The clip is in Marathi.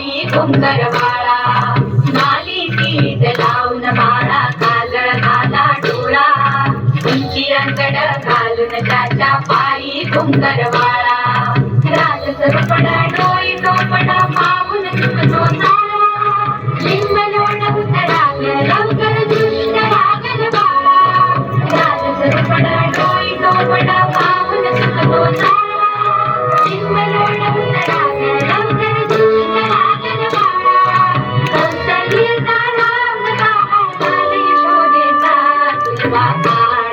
बाई सुंदर बाळा माली तीत लावून बाळा कालळ काला डोळा. तुमची अंगड घालून त्याच्या पायी सुंदर बाळा